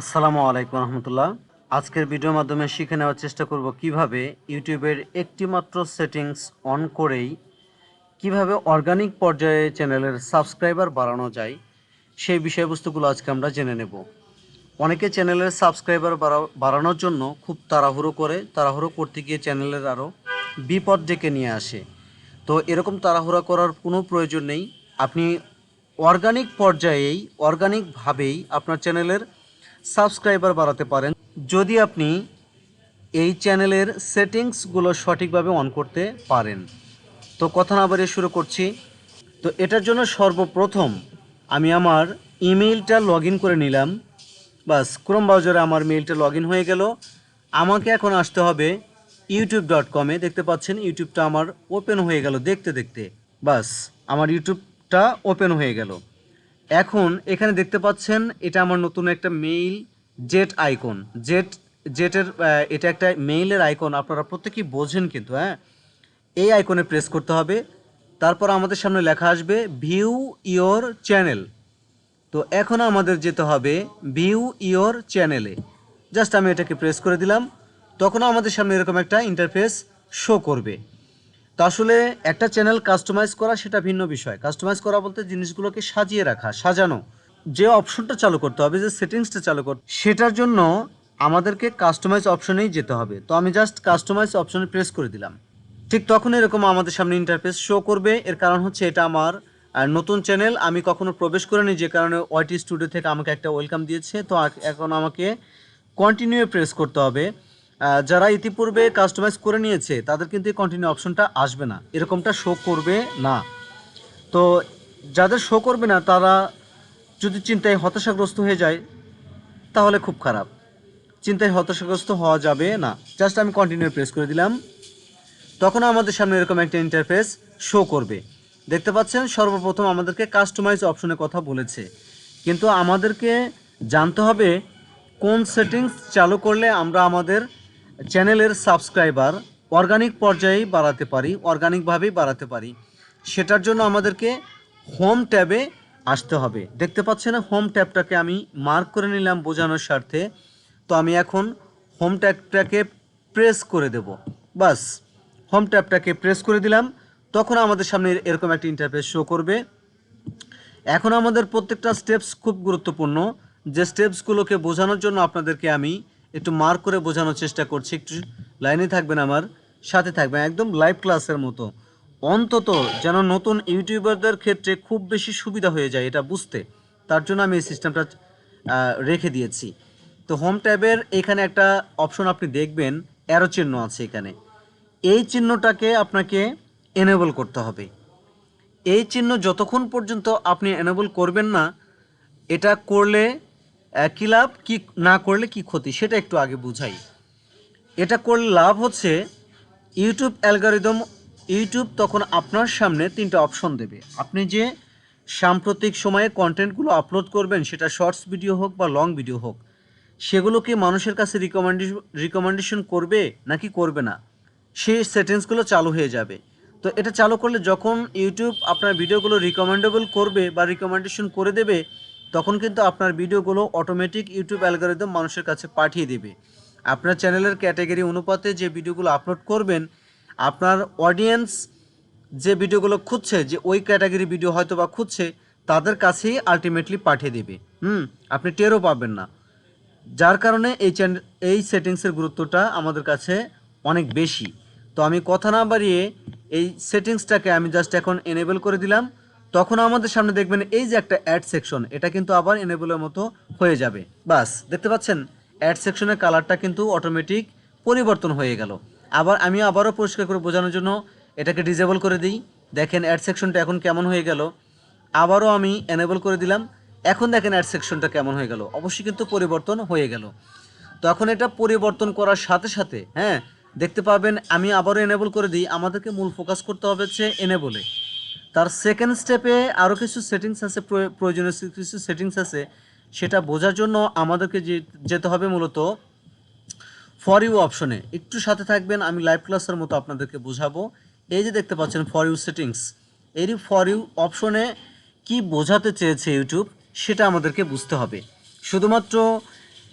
আসসালামু আলাইকুম রহমতুল্লাহ। আজকের ভিডিওর মাধ্যমে শিখে নেওয়ার চেষ্টা করব কীভাবে ইউটিউবের একটিমাত্র সেটিংস অন করেই কীভাবে অর্গানিক পর্যায়ে চ্যানেলের সাবস্ক্রাইবার বাড়ানো যায়, সেই বিষয়বস্তুগুলো আজকে আমরা জেনে নেব। অনেকে চ্যানেলের সাবস্ক্রাইবার বাড়ানোর জন্য খুব তাড়াহুড়ো করে, তাড়াহুড়ো করতে গিয়ে চ্যানেলের আরও বিপদ ডেকে নিয়ে আসে। তো এরকম তাড়াহুড়া করার কোনো প্রয়োজন নেই। আপনি অর্গানিক পর্যায়েই অর্গানিকভাবেই আপনার চ্যানেলের সাবস্ক্রাইবার বাড়াতে পারেন। যদি আপনি এই চ্যানেলের সেটিংসগুলো সঠিকভাবে অন করতে পারেন। তো কথা না বাড়িয়ে শুরু করছি। তো এটার জন্য সর্বপ্রথম আমি আমার ইমেইলটা লগ করে নিলাম। বাস ক্রোম ব্রাউজারে আমার মেইলটা লগ হয়ে গেল। আমাকে এখন আসতে হবে ইউটিউব ডট কমে দেখতে পাচ্ছেন ইউটিউবটা আমার ওপেন হয়ে গেল দেখতে দেখতে। বাস, আমার ইউটিউবটা ওপেন হয়ে গেল। এখন এখানে দেখতে পাচ্ছেন, এটা আমার নতুন একটা মেইল জেট আইকন জেট জেটের এটা একটা মেইলের আইকন আপনারা প্রত্যেকেই বোঝেন কিন্তু হ্যাঁ? এই আইকনে প্রেস করতে হবে, তারপর আমাদের সামনে লেখা আসবে ভিউ ইওর চ্যানেল তো এখন আমাদের যেতে হবে ভিউ ইওর চ্যানেলে জাস্ট আমি এটাকে প্রেস করে দিলাম তখন আমাদের সামনে এরকম একটা ইন্টারফেস শো করবে। তো আসলে একটা চ্যানেল কাস্টমাইজ করা সেটা ভিন্ন বিষয়। কাস্টমাইজ করা বলতে জিনিসগুলোকে সাজিয়ে রাখা, সাজানো। যে অপশনটা চালু করতে হবে, যে সেটিংসটা চালু করতে সেটার জন্য আমাদেরকে কাস্টমাইজ অপশনেই যেতে হবে। তো আমি জাস্ট কাস্টমাইজ অপশনে প্রেস করে দিলাম। ঠিক তখন এরকম আমাদের সামনে ইন্টারফেস শো করবে। এর কারণ হচ্ছে এটা আমার নতুন চ্যানেল আমি কখনো প্রবেশ করিনি, যে কারণে ওয়াইটি স্টুডিও থেকে আমাকে একটা ওয়েলকাম দিয়েছে। তো এখন আমাকে কন্টিনিউ প্রেস করতে হবে। যারা ইতিপূর্বে কাস্টমাইজ করে নিয়েছে, তাদের কিন্তু এই কন্টিনিউ অপশনটা আসবে না। এরকমটা শো করবে না। তো যাদের শো করবে না, তারা যদি চিন্তায় হতাশাগ্রস্ত হয়ে যায়, তাহলে খুব খারাপ। চিন্তায় হতাশাগ্রস্ত হওয়া যাবে না। জাস্ট আমি কন্টিনিউ প্রেস করে দিলাম। তখন আমাদের সামনে এরকম একটা ইন্টারফেস শো করবে। দেখতে পাচ্ছেন, সর্বপ্রথম আমাদেরকে কাস্টমাইজ অপশনের কথা বলেছে। কিন্তু আমাদেরকে জানতে হবে কোন সেটিংস চালু করলে আমরা আমাদের চ্যানেলের সাবস্ক্রাইবার অর্গানিক পর্যায়েই বাড়াতে পারি, অর্গানিকভাবেই বাড়াতে পারি। সেটার জন্য আমাদেরকে হোম ট্যাবে আসতে হবে। দেখতে পাচ্ছেন হোম ট্যাবটাকে আমি মার্ক করে নিলাম বোঝানোর স্বার্থে। তো আমি এখন হোম ট্যাবটাকে প্রেস করে দেব। বাস, হোম ট্যাবটাকে প্রেস করে দিলাম। তখন আমাদের সামনে এরকম একটা ইন্টারফেস শো করবে। এখন আমাদের প্রত্যেকটা স্টেপস খুব গুরুত্বপূর্ণ। যে স্টেপসগুলোকে বোঝানোর জন্য আপনাদেরকে আমি একটু মার্ক করে বোঝানোর চেষ্টা করছি, একটু লাইনে থাকবেন আমার, সাথে থাকবেন, একদম লাইভ ক্লাসের মতো। অন্তত যেন নতুন ইউটিউবারদের ক্ষেত্রে খুব বেশি সুবিধা হয়ে যায় এটা বুঝতে। তার জন্য আমি এই সিস্টেমটা রেখে দিয়েছি। তো হোম ট্যাবের এখানে একটা অপশন আপনি দেখবেন অ্যারো চিহ্ন আছে এখানে। এই চিহ্নটাকে আপনাকে এনেবল করতে হবে। এই চিহ্ন যতক্ষণ পর্যন্ত আপনি এনেবল করবেন না, এটা করলে কি লাভ, কি না করলে কি ক্ষতি, সেটা একটু আগে বুঝাই। এটা করলে লাভ হচ্ছে, ইউটিউব অ্যালগারিদম, ইউটিউব তখন আপনার সামনে তিনটা অপশন দেবে। আপনি যে সাম্প্রতিক সময়ে কন্টেন্টগুলো আপলোড করবেন, সেটা শর্টস ভিডিও হোক বা লং ভিডিও হোক সেগুলো কি মানুষের কাছে রিকমেন্ডেশন রিকমেন্ডেশন করবে নাকি করবে না? সেই সেটিংসগুলো চালু হয়ে যাবে। তো এটা চালু করলে যখন ইউটিউব আপনার ভিডিওগুলো রিকমেন্ডেবল করবে বা রিকমেন্ডেশন করে দেবে তখন কিন্তু আপনার ভিডিওগুলো অটোমেটিক ইউটিউব অ্যালগোরিদম মানুষের কাছে পাঠিয়ে দেবে। আপনার চ্যানেলের ক্যাটাগরি অনুপাতে যে ভিডিওগুলো আপলোড করবেন, আপনার অডিয়েন্স যে ভিডিওগুলো খুঁজছে, যে ওই ক্যাটাগরি ভিডিও হয়তো বা খুঁজছে, তাদের কাছেই আলটিমেটলি পাঠিয়ে দেবে। হুম, আপনি টেরও পাবেন না। যার কারণে এই চ্যানেল এই সেটিংসের গুরুত্বটা আমাদের কাছে অনেক বেশি। তো আমি কথা না বাড়িয়ে এই সেটিংসটাকে আমি জাস্ট এখন এনেবল করে দিলাম। তখন আমাদের সামনে দেখবেন এই যে একটা অ্যাড সেকশন এটা কিন্তু আবার এনেবলের মতো হয়ে যাবে। বাস, দেখতে পাচ্ছেন? অ্যাড সেকশনের কালারটা কিন্তু অটোমেটিক পরিবর্তন হয়ে গেল। আবার আমি আবারও পরিষ্কার করে বোঝানোর জন্য এটাকে ডিজেবল করে দিই। দেখেন অ্যাড সেকশনটা এখন কেমন হয়ে গেল। আবারও আমি এনেবল করে দিলাম। এখন দেখেন অ্যাড সেকশনটা কেমন হয়ে গেল। অবশ্যই কিন্তু পরিবর্তন হয়ে গেল। তখন এটা পরিবর্তন করার সাথে সাথে হ্যাঁ দেখতে পাবেন আমি আবারও এনেবল করে দিই। আমাদেরকে মূল ফোকাস করতে হবে হচ্ছে এনেবলে তার সেকেন্ড স্টেপে আরও কিছু সেটিংস আছে প্রয়- প্রয়োজনীয় কিছু সেটিংস আছে। সেটা বোঝার জন্য আমাদেরকে যেতে হবে মূলত ফর ইউ অপশনে একটু সাথে থাকবেন, আমি লাইভ ক্লাসের মতো আপনাদেরকে বোঝাবো। এই যে দেখতে পাচ্ছেন ফর ইউ সেটিংস এরই ফর ইউ অপশনে কি বোঝাতে চেয়েছে ইউটিউব, সেটা আমাদেরকে বুঝতে হবে। শুধুমাত্র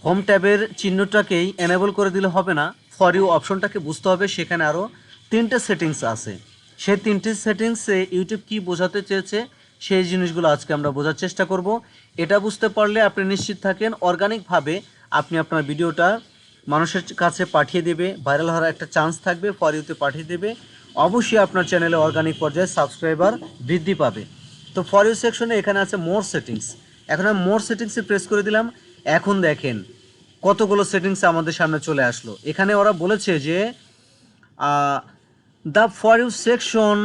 হোম ট্যাবের চিহ্নটাকেই এনেবল করে দিলে হবে না ফর ইউ অপশনটাকে বুঝতে হবে, সেখানে আরও তিনটে সেটিংস আছে। সেই তিনটি সেটিংসে ইউটিউব কি বোঝাতে চেয়েছে, সেই জিনিসগুলো আজকে আমরা বোঝার চেষ্টা করব। এটা বুঝতে পারলে আপনি নিশ্চিত থাকেন অর্গানিকভাবে আপনি আপনার ভিডিওটা মানুষের কাছে পাঠিয়ে দেবে ভাইরাল হওয়ার একটা চান্স থাকবে ফর ইউতে পাঠিয়ে দেবে। অবশ্যই আপনার চ্যানেলে অর্গানিক পর্যায়ে সাবস্ক্রাইবার বৃদ্ধি পাবে। তো ফর ইউ সেকশনে এখানে আছে মোর সেটিংস এখন আমি মোর সেটিংসে প্রেস করে দিলাম, এখন দেখেন কতগুলো সেটিংস আমাদের সামনে চলে আসলো। এখানে ওরা বলেছে যে the for you section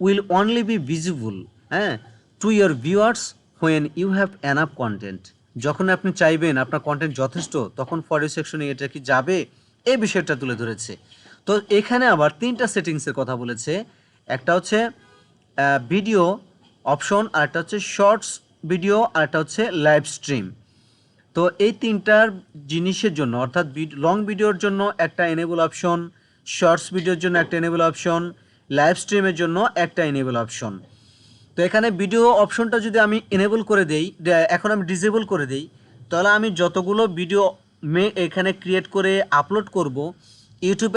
will only be visible হ্যাঁ to your viewers when you have enough content যখন আপনি চাইবেন আপনার কন্টেন্ট যথেষ্ট, তখন ফর ইউ সেকশনে এটা কি যাবে? এই বিষয়টা তুলে ধরেছে। তো এখানে আবার তিনটা সেটিংসের কথা বলেছে। একটা হচ্ছে ভিডিও অপশন আর একটা হচ্ছে শর্টস ভিডিও আর একটা হচ্ছে লাইভ স্ট্রিম তো এই তিনটার জিনিসের জন্য, অর্থাৎ লং ভিডিওর জন্য একটা এনেবল অপশন শর্টস ভিডিওর জন্য একটা এনেবল অপশন লাইভ স্ট্রিমের জন্য একটা এনেবল অপশন তো এখানে ভিডিও অপশনটা যদি আমি এনেবল করে দেই এখন আমি ডিসেবল করে দেই, তাহলে আমি যতগুলো ভিডিও এখানে ক্রিয়েট করে আপলোড করব ইউটিউব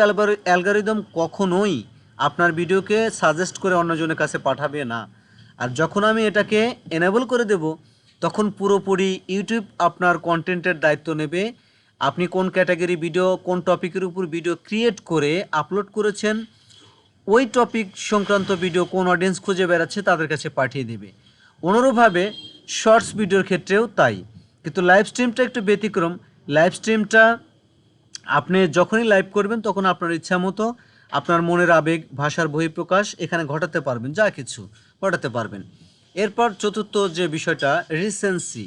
অ্যালগোরিদম কখনোই আপনার ভিডিওকে সাজেস্ট করে অন্যজনের কাছে পাঠাবে না। আর যখন আমি এটাকে এনেবল করে দেব, তখন পুরোপুরি ইউটিউব আপনার কন্টেন্টের দায়িত্ব নেবে আপনি কোন ক্যাটাগরি ভিডিও, কোন টপিকের উপর ভিডিও ক্রিয়েট করে আপলোড করেছেন, ওই টপিক সংক্রান্ত ভিডিও কোন অডিয়েন্স খুঁজে বেড়াচ্ছে তাদের কাছে পাঠিয়ে দেবে। অনুরূপভাবে শর্টস ভিডিওর ক্ষেত্রেও তাই। কিন্তু লাইভ স্ট্রিমটা একটু ব্যতিক্রম। লাইভ স্ট্রিমটা আপনি যখনই লাইভ করবেন তখন আপনার ইচ্ছা মতো আপনার মনের আবেগ, ভাষার বহিঃপ্রকাশ এখানে ঘটাতে পারবেন, যা কিছু ঘটাতে পারবেন। এরপর চতুর্থ যে বিষয়টা রিসেন্সি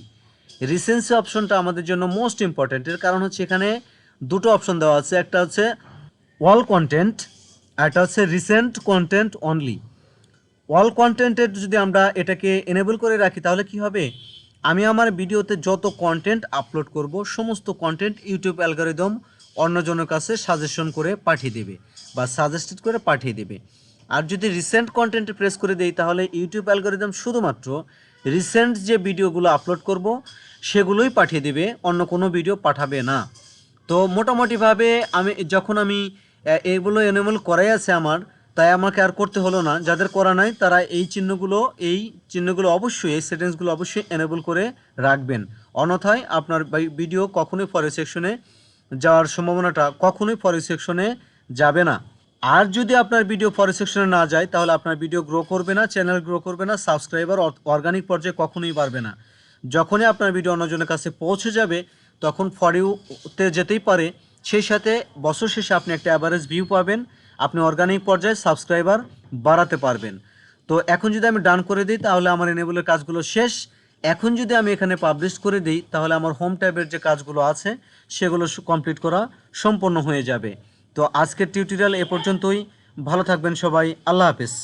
রিসেন্সি অপশনটা আমাদের জন্য মোস্ট ইম্পর্ট্যান্ট এর কারণ হচ্ছে এখানে দুটো অপশন দেওয়া আছে, একটা হচ্ছে ওয়াল কন্টেন্ট একটা হচ্ছে রিসেন্ট কন্টেন্ট অনলি অল কন্টেন্টের যদি আমরা এটাকে এনেবল করে রাখি, তাহলে কি হবে? আমি আমার ভিডিওতে যত কন্টেন্ট আপলোড করব, সমস্ত কন্টেন্ট ইউটিউব অ্যালগোরিদম অন্যজনের কাছে সাজেশন করে পাঠিয়ে দেবে বা সাজেস্টেড করে পাঠিয়ে দেবে। আর যদি রিসেন্ট কন্টেন্ট প্রেস করে দেই, তাহলে ইউটিউব অ্যালগোরিদম শুধুমাত্র রিসেন্ট যে ভিডিওগুলো আপলোড করব, সেগুলোই পাঠিয়ে দেবে, অন্য কোনো ভিডিও পাঠাবে না। তো মোটামুটিভাবে আমি, যখন আমি এগুলো এনেবল করাই আছে আমার, তাই আমাকে আর করতে হলো না। যাদের করা নাই, তারা এই চিহ্নগুলো এই চিহ্নগুলো অবশ্যই, এই সেটিংসগুলো অবশ্যই এনেবল করে রাখবেন। অন্যথায় আপনার ভিডিও কখনোই পরের সেকশনে যাওয়ার সম্ভাবনাটা কখনোই পরের সেকশনে যাবে না। আর যদি আপনার ভিডিও পরের সেকশনে না যায়, তাহলে আপনার ভিডিও গ্রো করবে না চ্যানেল গ্রো করবে না সাবস্ক্রাইবার অর্গানিক পর্যায়ে কখনোই বাড়বে না। যখনই আপনার ভিডিও অন্যজনের কাছে পৌঁছে যাবে, তখন ফর ইউতে যেতেই পারে। সেই সাথে বছর শেষে আপনি একটা অ্যাভারেজ ভিউ পাবেন, আপনি অর্গানিক পর্যায়ে সাবস্ক্রাইবার বাড়াতে পারবেন। তো এখন যদি আমি ডান করে দিই, তাহলে আমার এনেবলের কাজগুলো শেষ। এখন যদি আমি এখানে পাবলিশ করে দিই, তাহলে আমার হোম ট্যাবের যে কাজগুলো আছে, সেগুলো কমপ্লিট করা সম্পন্ন হয়ে যাবে। তো আজকের টিউটোরিয়াল এ পর্যন্তই। ভালো থাকবেন সবাই। আল্লাহ হাফেজ।